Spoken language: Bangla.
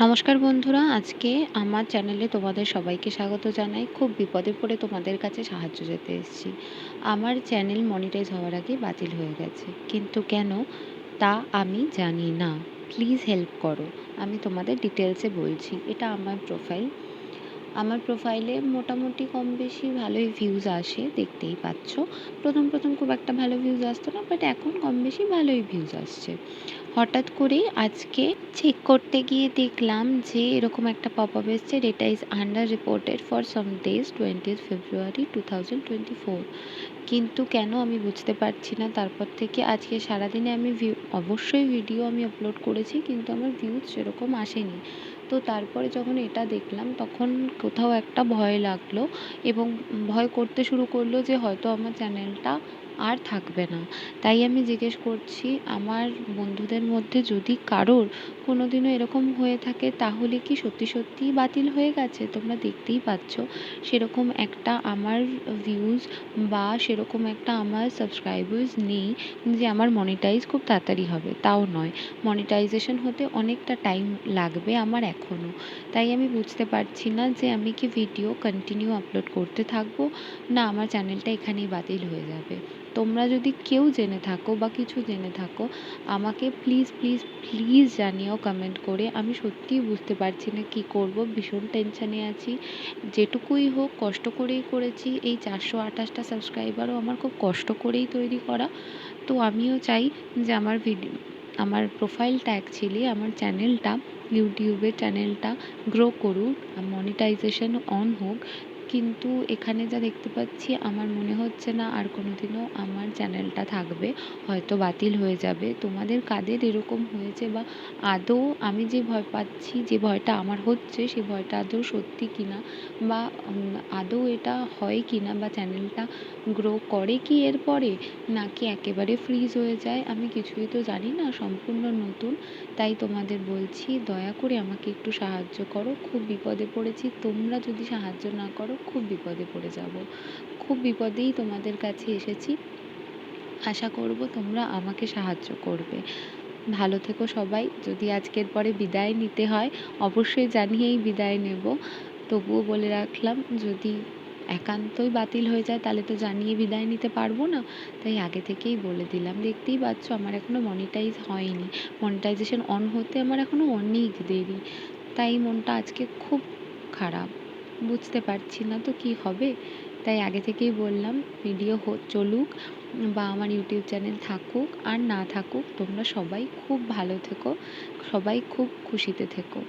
নমস্কার বন্ধুরা, আজকে আমার চ্যানেলে তোমাদের সবাইকে স্বাগত জানাই। খুব বিপদে পড়ে তোমাদের কাছে সাহায্য যেতে এসেছি। আমার চ্যানেল মনিটাইজ হওয়ার আগে বাতিল হয়ে গেছে। কিন্তু কেন তা আমি জানি না। প্লিজ হেল্প করো। আমি তোমাদের ডিটেলসে বলছি। এটা আমার প্রোফাইল। আমার প্রোফাইলে মোটামুটি কম বেশি ভালোই ভিউজ আসে, দেখতেই পাচ্ছ। প্রথম প্রথম খুব একটা ভালো ভিউজ আসতো না বাট এখন কম বেশি ভালোই ভিউজ আসছে। হঠাৎ করেই আজকে চেক করতে গিয়ে দেখলাম যে এরকম একটা পপ আপ এসছে data is under reported for some days twentieth February two thousand twenty four কিন্তু কেন আমি বুঝতে পারছি না, তারপর থেকে আজকে সারাদিনে আমি ভিউ অবশ্যই ভিডিও আমি আপলোড করেছি, কিন্তু আমার ভিউজ সেরকম আসেনি। তো তারপরে যখন এটা দেখলাম, তখন কোথাও একটা ভয় লাগল এবং ভয় করতে শুরু করল যে হয়তো আমার চ্যানেলটা আর থাকবে না। তাই আমি জিজ্ঞেস করছি, আমার বন্ধুদের মধ্যে যদি কারোর কোনো দিনও এরকম হয়ে থাকে, তাহলে কি সত্যি সত্যিই বাতিল হয়ে গেছে? তোমরা দেখতেই পাচ্ছ, সেরকম একটা আমার ভিউজ বা সেরকম একটা আমার সাবস্ক্রাইবার্স নেই যে আমার মনিটাইজ খুব তাড়াতাড়ি হবে। তাও নয় মনিটাইজেশন হতে অনেকটা টাইম লাগবে আমার এখনও তাই আমি বুঝতে পারছি না যে আমি কি ভিডিও কন্টিনিউ আপলোড করতে থাকব? না, আমার চ্যানেলটা এখানেই বাতিল হয়ে যাবে। তোমরা যদি কেউ জেনে থাকো বা কিছু জেনে থাকো, আমাকে প্লিজ প্লিজ প্লিজ জানিও কমেন্ট করে। আমি সত্যিই বুঝতে পারছি না কী করব, ভীষণ টেনশানে আছি। যেটুকুই হোক, কষ্ট করেই করেছি। এই চারশো আঠাশটা সাবস্ক্রাইবারও আমার খুব কষ্ট করেই তৈরি করা। তো আমিও চাই যে আমার ভিডিও আমার প্রোফাইলটা অ্যাকচুয়ালি আমার চ্যানেলটা ইউটিউবের চ্যানেলটা গ্রো করুক মনিটাইজেশন অন হোক। কিন্তু এখানে যা দেখতে পাচ্ছি, আমার মনে হচ্ছে না আর কোনো দিনও আমার চ্যানেলটা থাকবে, হয়তো বাতিল হয়ে যাবে। তোমাদের কাদের এরকম হয়েছে বা আদৌ আমি যে ভয় পাচ্ছি, যে ভয়টা আমার হচ্ছে, সে ভয়টা আদৌ সত্যি কি না বা আদৌ এটা হয় কি না বা চ্যানেলটা গ্রো করে কি এরপরে, নাকি একেবারে ফ্রিজ হয়ে যায়, আমি কিছুই তো জানি না, সম্পূর্ণ নতুন। তাই তোমাদের বলছি, দয়া করে আমাকে একটু সাহায্য করো, খুব বিপদে পড়েছি। তোমরা যদি সাহায্য না করো খুব বিপদে পড়ে যাব। খুব বিপদেই তোমাদের কাছে এসেছি। আশা করব তোমরা আমাকে সাহায্য করবে। ভালো থেকো সবাই। যদি আজকের পরে বিদায় নিতে হয়, অবশ্যই জানিয়েই বিদায় নেব। তবুও বলে রাখলাম, যদি একান্তই বাতিল হয়ে যায়, তাহলে তো জানিয়ে বিদায় নিতে পারব না। তাই আগে থেকেই বলে দিলাম। দেখতেই পাচ্ছ, আমার এখনও মনিটাইজ হয়নি। মনিটাইজেশন অন হতে আমার এখনও অনেক দেরি। তাই মনটা আজকে খুব খারাপ। বুঝতে পারছি না তো কি হবে। তাই আগে থেকেই বললাম ভিডিও চলুক বা আমার ইউটিউব চ্যানেল থাকুক আর না থাকুক, তোমরা সবাই খুব ভালো থেকো, সবাই খুব খুশিতে থেকো।